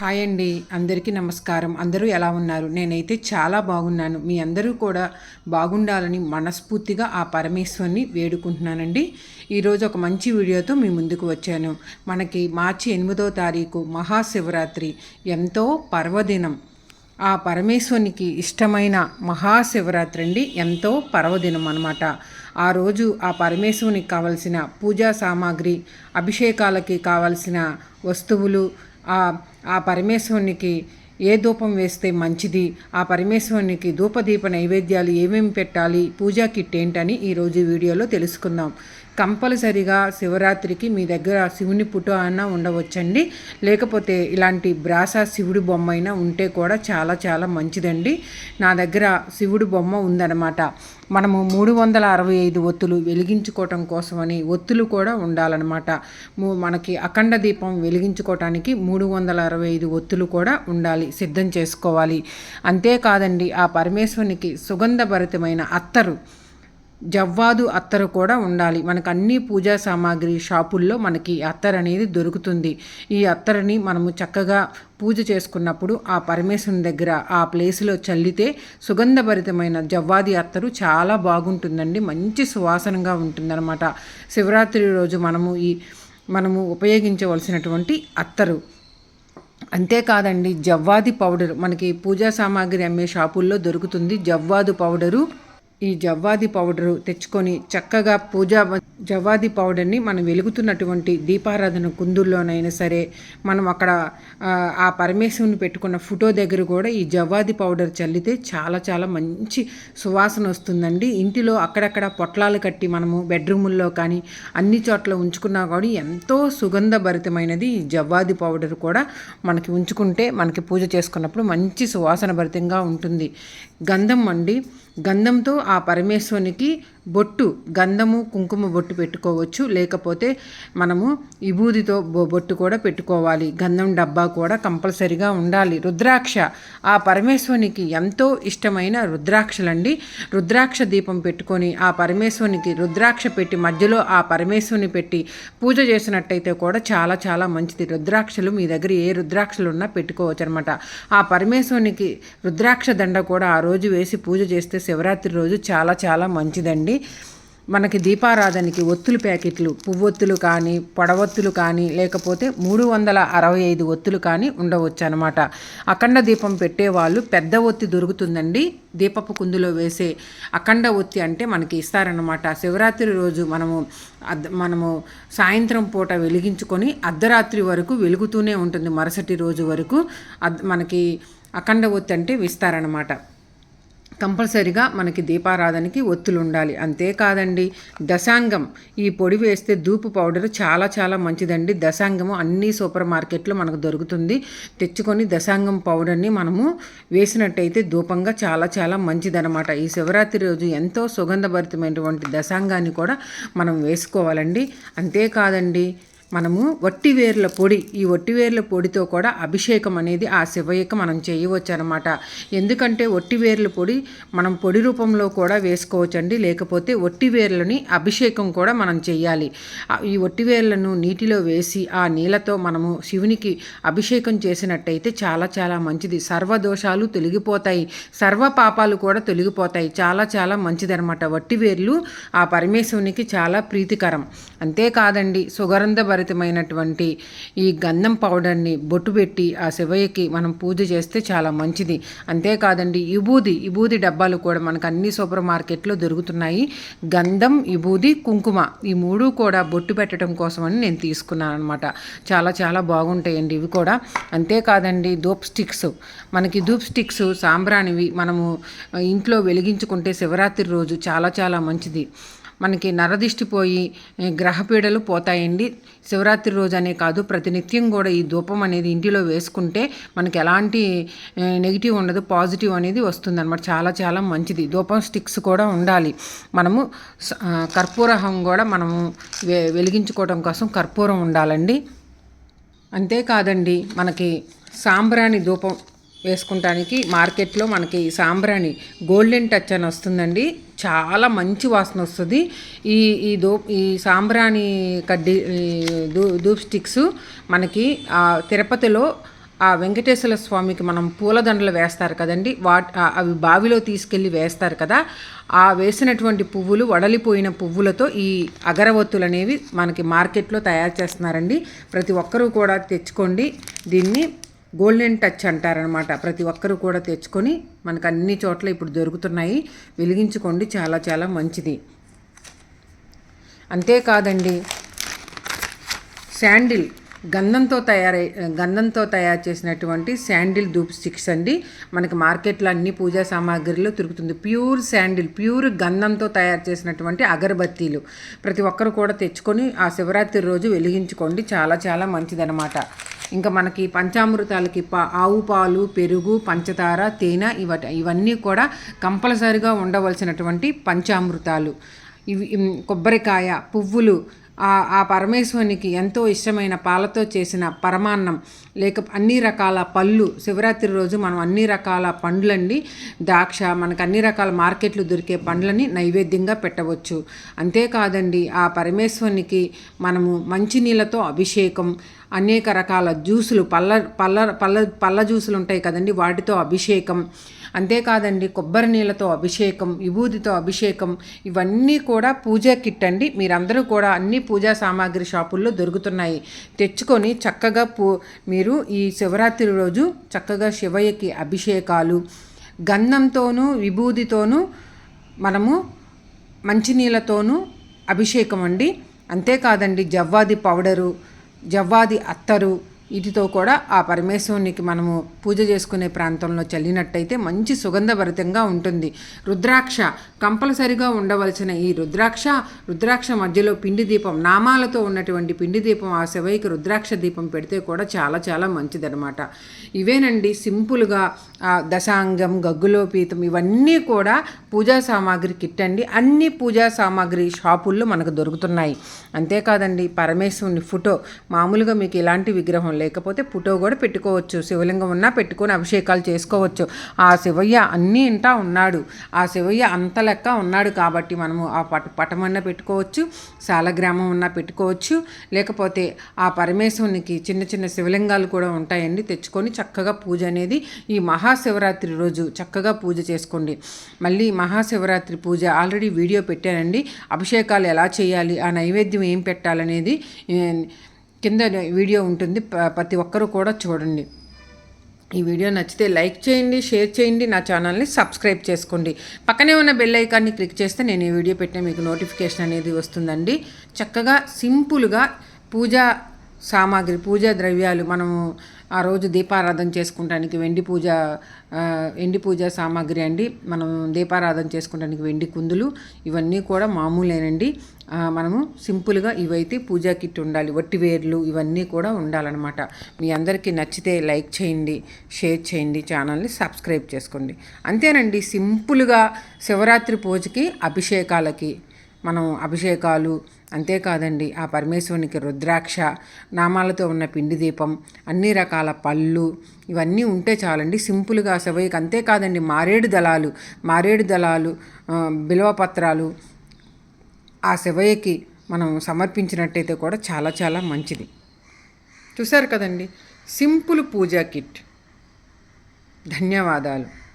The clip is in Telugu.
హాయ్ అండి అందరికీ నమస్కారం. అందరూ ఎలా ఉన్నారు? నేనైతే చాలా బాగున్నాను. మీ అందరూ కూడా బాగుండాలని మనస్ఫూర్తిగా ఆ పరమేశ్వరుని వేడుకుంటున్నానండి. ఈరోజు ఒక మంచి వీడియోతో మీ ముందుకు వచ్చాను. మనకి మార్చి ఎనిమిదో తారీఖు మహాశివరాత్రి ఎంతో పర్వదినం. ఆ పరమేశ్వరునికి ఇష్టమైన మహాశివరాత్రి అండి ఎంతో పర్వదినం అనమాట ఆ రోజు ఆ పరమేశ్వరునికి కావలసిన పూజా సామాగ్రి అభిషేకాలకి కావలసిన వస్తువులు ఆ ఆ పరమేశ్వరునికి ఏ ధూపం వేస్తే మంచిది? ఆ పరమేశ్వరునికి ధూపదీప నైవేద్యాలు ఏమేమి పెట్టాలి? పూజా కిట్ ఏంటని ఈరోజు వీడియోలో తెలుసుకుందాం. కంపల్సరిగా శివరాత్రికి మీ దగ్గర శివుని పుటో అయినా ఉండవచ్చండి. లేకపోతే ఇలాంటి బ్రాస శివుడి బొమ్మ అయినా ఉంటే కూడా చాలా చాలా మంచిదండి. నా దగ్గర శివుడి బొమ్మ ఉందన్నమాట. మనము మూడు వందల అరవై ఐదు ఒత్తులు వెలిగించుకోవటం కోసమని ఒత్తులు కూడా ఉండాలన్నమాట. మనకి అఖండ దీపం వెలిగించుకోవటానికి మూడు వందల అరవై ఐదు ఒత్తులు కూడా ఉండాలి సిద్ధం చేసుకోవాలి. అంతేకాదండి ఆ పరమేశ్వరునికి సుగంధభరితమైన అత్తరు. జవ్వాదు అత్తరు కూడా ఉండాలి. మనకు అన్ని పూజా సామాగ్రి షాపుల్లో మనకి అత్తర్ అనేది దొరుకుతుంది. ఈ అత్తరని మనము చక్కగా పూజ చేసుకున్నప్పుడు ఆ పరమేశ్వరుని దగ్గర ఆ ప్లేస్లో చల్లితే సుగంధభరితమైన జవ్వాది అత్తరు చాలా బాగుంటుందండి. మంచి సువాసనగా ఉంటుందన్నమాట. శివరాత్రి రోజు మనము ఈ మనము ఉపయోగించవలసినటువంటి అత్తరు. అంతేకాదండి జవ్వాది పౌడర్ మనకి పూజా సామాగ్రి అమ్మే షాపుల్లో దొరుకుతుంది. జవ్వాదు పౌడరు ఈ జవ్వాది పౌడరు తెచ్చుకొని చక్కగా పూజా జవ్వాది పౌడర్ని మనం వెలుగుతున్నటువంటి దీపారాధన కుందుల్లోనైనా సరే మనం అక్కడ ఆ పరమేశ్వరుని పెట్టుకున్న ఫోటో దగ్గర కూడా ఈ జవ్వాది పౌడర్ చల్లితే చాలా చాలా మంచి సువాసన వస్తుందండి. ఇంటిలో అక్కడక్కడ పొట్లాలు కట్టి మనము బెడ్రూముల్లో కానీ అన్ని చోట్ల ఉంచుకున్నా కూడా ఎంతో సుగంధభరితమైనది ఈ జవ్వాది పౌడర్ కూడా మనకి ఉంచుకుంటే మనకి పూజ చేసుకున్నప్పుడు మంచి సువాసన భరితంగా ఉంటుంది. గంధం అండి. గంధంతో ఆ పరమేశ్వరునికి బొట్టు గంధము కుంకుమ బొట్టు పెట్టుకోవచ్చు. లేకపోతే మనము విభూదితో బొట్టు కూడా పెట్టుకోవాలి. గంధం డబ్బా కూడా కంపల్సరిగా ఉండాలి. రుద్రాక్ష. ఆ పరమేశ్వరునికి ఎంతో ఇష్టమైన రుద్రాక్షలండి. రుద్రాక్ష దీపం పెట్టుకొని ఆ పరమేశ్వరునికి రుద్రాక్ష పెట్టి మధ్యలో ఆ పరమేశ్వరుని పెట్టి పూజ చేసినట్టయితే కూడా చాలా చాలా మంచిది. రుద్రాక్షలు మీ దగ్గర ఏ రుద్రాక్షలు ఉన్నా పెట్టుకోవచ్చు అనమాట ఆ పరమేశ్వరునికి రుద్రాక్ష దండ కూడా ఆ రోజు వేసి పూజ చేస్తే శివరాత్రి రోజు చాలా చాలా మంచిదండి. మనకి దీపారాధనకి ఒత్తులు ప్యాకెట్లు పువ్వొత్తులు కానీ పొడవొత్తులు కానీ లేకపోతే మూడు వందల అరవై ఐదు ఒత్తులు కానీ ఉండవచ్చు అనమాట అఖండ దీపం పెట్టేవాళ్ళు పెద్ద ఒత్తి దొరుకుతుందండి. దీపపు కుందులో వేసే అఖండ ఒత్తి అంటే మనకి ఇస్తారనమాట శివరాత్రి రోజు మనము మనము సాయంత్రం పూట వెలిగించుకొని అర్ధరాత్రి వరకు వెలుగుతూనే ఉంటుంది. మరుసటి రోజు వరకు మనకి అఖండ ఒత్తి అంటే ఇస్తారనమాట కంపల్సరిగా మనకి దీపారాధనకి ఒత్తులు ఉండాలి అంతేకాదండి దశాంగం. ఈ పొడి వేస్తే దూపు పౌడర్ చాలా చాలా మంచిదండి. దశాంగము అన్ని సూపర్ మార్కెట్లో మనకు దొరుకుతుంది. తెచ్చుకొని దశాంగం పౌడర్ని మనము వేసినట్టయితే ధూపంగా చాలా చాలా మంచిదనమాట ఈ శివరాత్రి రోజు ఎంతో సుగంధభరితమైనటువంటి దశాంగాన్ని కూడా మనం వేసుకోవాలండి. అంతేకాదండి మనము వట్టివేర్ల పొడి ఈ వట్టివేర్ల పొడితో కూడా అభిషేకం అనేది ఆ శివయ్యకు మనం చేయవచ్చు అనమాట ఎందుకంటే వట్టివేర్ల పొడి మనం పొడి రూపంలో కూడా వేసుకోవచ్చండి. లేకపోతే వట్టివేర్లని అభిషేకం కూడా మనం చేయాలి ఈ వట్టివేర్లను నీటిలో వేసి ఆ నీళ్ళతో మనము శివునికి అభిషేకం చేసినట్టయితే చాలా చాలా మంచిది. సర్వదోషాలు తొలగిపోతాయి. సర్వ పాపాలు కూడా తొలగిపోతాయి. చాలా చాలా మంచిదనమాట వట్టివేర్లు ఆ పరమేశ్వరునికి చాలా ప్రీతికరం. అంతేకాదండి సుగంధ ఆధారితమైనటువంటి ఈ గంధం పౌడర్ని బొట్టు పెట్టి ఆ శివయ్యకి మనం పూజ చేస్తే చాలా మంచిది. అంతేకాదండి ఇబూది ఇబూది డబ్బాలు కూడా మనకు అన్ని సూపర్ మార్కెట్లో దొరుకుతున్నాయి. గంధం ఇబూది కుంకుమ ఈ మూడు కూడా బొట్టు పెట్టడం కోసమని నేను తీసుకున్నాను అనమాట చాలా చాలా బాగుంటాయండి ఇవి కూడా. అంతేకాదండి ధూప్ స్టిక్స్. మనకి ధూప్ స్టిక్స్ సాంబ్రానివి మనము ఇంట్లో వెలిగించుకుంటే శివరాత్రి రోజు చాలా చాలా మంచిది. మనకి నరదిష్టిపోయి గ్రహపీడలు పోతాయండి. శివరాత్రి రోజు అనే కాదు ప్రతినిత్యం కూడా ఈ ధూపం అనేది ఇంటిలో వేసుకుంటే మనకి ఎలాంటి నెగిటివ్ ఉండదు పాజిటివ్ అనేది వస్తుందన్నమాట. చాలా చాలా మంచిది. ధూపం స్టిక్స్ కూడా ఉండాలి. మనము కర్పూరహం కూడా మనము వెలిగించుకోవడం కోసం కర్పూరం ఉండాలండి. అంతేకాదండి మనకి సాంబ్రాణి ధూపం వేసుకుంటానికి మార్కెట్లో మనకి సాంబ్రాణి గోల్డెన్ టచ్ అని వస్తుందండి. చాలా మంచి వాసన వస్తుంది. ఈ ఈ దో ఈ సాంబ్రాణి కడ్డీ దూ ధూప్ స్టిక్స్ మనకి తిరుపతిలో ఆ వెంకటేశ్వర స్వామికి మనం పూలదండలు వేస్తారు కదండి. వాట్ అవి బావిలో తీసుకెళ్ళి వేస్తారు కదా. ఆ వేసినటువంటి పువ్వులు వడలిపోయిన పువ్వులతో ఈ అగరవత్తులు అనేవి మనకి మార్కెట్లో తయారు చేస్తున్నారండి. ప్రతి ఒక్కరూ కూడా తెచ్చుకోండి. దీన్ని గోల్డెన్ టచ్ అంటారనమాట. ప్రతి ఒక్కరూ కూడా తెచ్చుకొని మనకు అన్ని చోట్ల ఇప్పుడు దొరుకుతున్నాయి. వెలిగించుకోండి చాలా చాలా మంచిది. అంతేకాదండి శాండిల్ గంధంతో తయారై గంధంతో తయారు చేసినటువంటి శాండిల్ ధూప్ స్టిక్స్ అండి. మనకి మార్కెట్లో అన్ని పూజా సామాగ్రిలో దొరుకుతుంది. ప్యూర్ శాండిల్ ప్యూర్ గంధంతో తయారు చేసినటువంటి అగరబత్తీలు. ప్రతి ఒక్కరు కూడా తెచ్చుకొని ఆ శివరాత్రి రోజు వెలిగించుకోండి. చాలా చాలా మంచిదనమాట. ఇంకా మనకి పంచామృతాలకి పా ఆవు పాలు పెరుగు పంచదార తేనె ఇవ ఇవన్నీ కూడా కంపల్సరిగా ఉండవలసినటువంటి పంచామృతాలు. ఇవి కొబ్బరికాయ పువ్వులు ఆ పరమేశ్వరునికి ఎంతో ఇష్టమైన పాలతో చేసిన పరమాన్నం లేక అన్ని రకాల పళ్ళు శివరాత్రి రోజు మనం అన్ని రకాల పండ్లండి ద్రాక్ష మనకు అన్ని రకాల మార్కెట్లు దొరికే పండ్లని నైవేద్యంగా పెట్టవచ్చు. అంతేకాదండి ఆ పరమేశ్వరునికి మనము మంచినీళ్ళతో అభిషేకం అనేక రకాల జ్యూసులు పళ్ళ పళ్ళ పళ్ళ పళ్ళ జ్యూసులు ఉంటాయి కదండి వాటితో అభిషేకం అంతేకాదండి కొబ్బరి నీళ్ళతో అభిషేకం విభూతితో అభిషేకం ఇవన్నీ కూడా పూజా కిట్ అండి. మీరందరూ కూడా అన్ని పూజా సామాగ్రి షాపుల్లో దొరుకుతున్నాయి. తెచ్చుకొని చక్కగా పూ మీరు ఈ శివరాత్రి రోజు చక్కగా శివయ్యకి అభిషేకాలు గంధంతోనూ విభూతితోనూ మనము మంచినీళ్ళతోనూ అభిషేకం అండి. అంతేకాదండి జవ్వాది పౌడరు జవ్వాది అత్తరు వీటితో కూడా ఆ పరమేశ్వరునికి మనము పూజ చేసుకునే ప్రాంతంలో చల్లినట్టయితే మంచి సుగంధభరితంగా ఉంటుంది. రుద్రాక్ష కంపల్సరిగా ఉండవలసిన ఈ రుద్రాక్ష రుద్రాక్ష మధ్యలో పిండి దీపం నామాలతో ఉన్నటువంటి పిండి దీపం ఆ శివైకి రుద్రాక్ష దీపం పెడితే కూడా చాలా చాలా మంచిదనమాట ఇవేనండి సింపుల్గా దశాంగం గగ్గులోపీతం ఇవన్నీ కూడా పూజా సామాగ్రి కిట్ అండి. అన్ని పూజా సామాగ్రి షాపుల్లో మనకు దొరుకుతున్నాయి. అంతేకాదండి పరమేశ్వరుని ఫోటో మామూలుగా మీకు ఇలాంటి విగ్రహం లేకపోతే ఫోటో కూడా పెట్టుకోవచ్చు. శివలింగం ఉన్నా పెట్టుకొని అభిషేకాలు చేసుకోవచ్చు. ఆ శివయ్య అన్నీ ఇంటా ఉన్నాడు. ఆ శివయ్య అంత లెక్క ఉన్నాడు కాబట్టి మనము ఆ పట పటమన్నా పెట్టుకోవచ్చు. సాలగ్రామం ఉన్నా పెట్టుకోవచ్చు. లేకపోతే ఆ పరమేశ్వరునికి చిన్న చిన్న శివలింగాలు కూడా ఉంటాయండి. తెచ్చుకొని చక్కగా పూజ అనేది ఈ మహా మహాశివరాత్రి రోజు చక్కగా పూజ చేసుకోండి. మళ్ళీ మహాశివరాత్రి పూజ ఆల్రెడీ వీడియో పెట్టానండి. అభిషేకాలు ఎలా చేయాలి ఆ నైవేద్యం ఏం పెట్టాలనేది కింద వీడియో ఉంటుంది. ప్రతి ఒక్కరూ కూడా చూడండి. ఈ వీడియో నచ్చితే లైక్ చేయండి షేర్ చేయండి నా ఛానల్ని సబ్స్క్రైబ్ చేసుకోండి. పక్కనే ఉన్న బెల్ ఐకాన్ని క్లిక్ చేస్తే నేను ఈ వీడియో పెట్టిన మీకు నోటిఫికేషన్ అనేది వస్తుందండి. చక్కగా సింపుల్గా పూజా సామాగ్రి పూజా ద్రవ్యాలు మనము ఆ రోజు దీపారాధన చేసుకుంటానికి వెండి పూజ వెండి పూజ సామాగ్రి అండి. మనం దీపారాధన చేసుకోవడానికి వెండి కుందులు ఇవన్నీ కూడా మామూలేనండి. మనము సింపుల్గా ఇవైతే పూజా కిట్ ఉండాలి వట్టివేర్లు ఇవన్నీ కూడా ఉండాలన్నమాట. మీ అందరికీ నచ్చితే లైక్ చేయండి షేర్ చేయండి ఛానల్ని సబ్స్క్రైబ్ చేసుకోండి. అంతేనండి సింపుల్గా శివరాత్రి పూజకి అభిషేకాలకి మనం అభిషేకాలు అంతేకాదండి ఆ పరమేశ్వరునికి రుద్రాక్ష నామాలతో ఉన్న పిండి దీపం అన్ని రకాల పళ్ళు ఇవన్నీ ఉంటే చాలండి సింపుల్గా శివయ్యకి అంతేకాదండి మారేడు దళాలు మారేడు దళాలు బిల్వపత్రాలు ఆ శివయ్యకి మనం సమర్పించినట్టయితే కూడా చాలా చాలా మంచిది. చూసారు కదండి సింపుల్ పూజా కిట్. ధన్యవాదాలు.